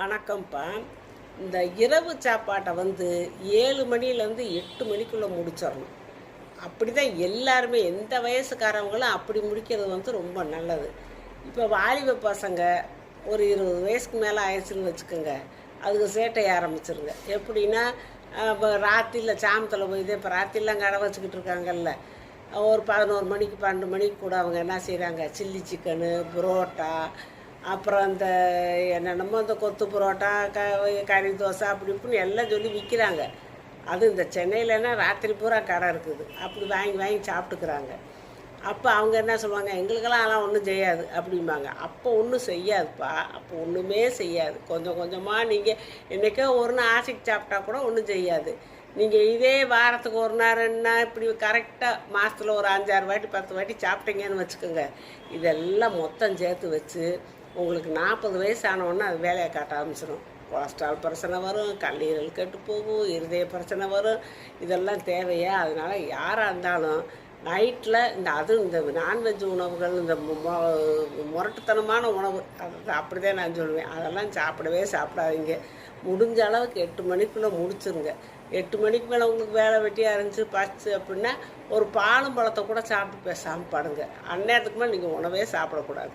வணக்கம்ப்பா. இந்த இரவு சாப்பாட்டை வந்து ஏழு மணிலேருந்து எட்டு மணிக்குள்ளே முடிச்சிடணும். அப்படி தான் எல்லாருமே எந்த வயசுக்காரவங்களும் அப்படி முடிக்கிறது வந்து ரொம்ப நல்லது. இப்போ வாலிப பசங்க ஒரு இருபது வயசுக்கு மேலே ஆயிடுச்சுன்னு வச்சுக்கோங்க. அதுக்கு சேட்டையை ஆரம்பிச்சிருங்க. எப்படின்னா இப்போ ராத்திரியில் சாமத்தில் போய் இதே இப்போ ராத்திரிலாம் கடை வச்சுக்கிட்டு இருக்காங்கல்ல. ஒரு பதினோரு மணிக்கு பன்னெண்டு மணிக்கு கூட அவங்க என்ன செய்கிறாங்க சில்லி சிக்கனு புரோட்டா அப்புறம் இந்த என்னென்னமோ இந்த கொத்து புரோட்டா க கறி தோசை அப்படி இப்படின்னு எல்லாம் சொல்லி விற்கிறாங்க அது இந்த சென்னையிலனா ராத்திரி பூரா கடை இருக்குது. அப்படி வாங்கி வாங்கி சாப்பிட்டுக்கிறாங்க. அப்போ அவங்க என்ன சொல்லுவாங்க எங்களுக்கெல்லாம் அதெல்லாம் ஒன்றும் செய்யாது அப்படிம்பாங்க. அப்போ ஒன்றும் செய்யாதுப்பா. அப்போ ஒன்றுமே செய்யாது. கொஞ்சம் கொஞ்சமாக நீங்கள் என்றைக்கோ ஒரு நாள் ஆசைக்கு சாப்பிட்டா கூட ஒன்றும் செய்யாது. நீங்கள் இதே வாரத்துக்கு ஒரு நாள் ரெண்டு நாள் இப்படி கரெக்டாக மாதத்தில் ஒரு அஞ்சாறு வாட்டி பத்து வாட்டி சாப்பிட்டீங்கன்னு வச்சுக்கோங்க. இதெல்லாம் மொத்தம் சேர்த்து வச்சு உங்களுக்கு நாற்பது வயசு ஆனவுடனே அது வேலையை காட்ட ஆரம்பிச்சிடும் கொலஸ்ட்ரால் பிரச்சனை வரும் கல்லீரல் கெட்டு போகும் இருதய பிரச்சனை வரும். இதெல்லாம் தேவையா? அதனால் யாராக இருந்தாலும் நைட்டில் இந்த அதுவும் இந்த நான்வெஜ் உணவுகள் இந்த முரட்டுத்தனமான உணவு அது அப்படி தான் நான் சொல்லுவேன். அதெல்லாம் சாப்பிடவே சாப்பிடாதீங்க. முடிஞ்ச அளவுக்கு எட்டு மணிக்குள்ளே முடிச்சுருங்க. எட்டு மணிக்கு மேலே உங்களுக்கு வேலை வெட்டியாக இருந்துச்சு பச்சு அப்படின்னா ஒரு பாலும் பழத்தை கூட சாப்பிட்டு பேசாமல் படுங்க. அந்நேரத்துக்கு மேலே நீங்கள் உணவே சாப்பிடக்கூடாது.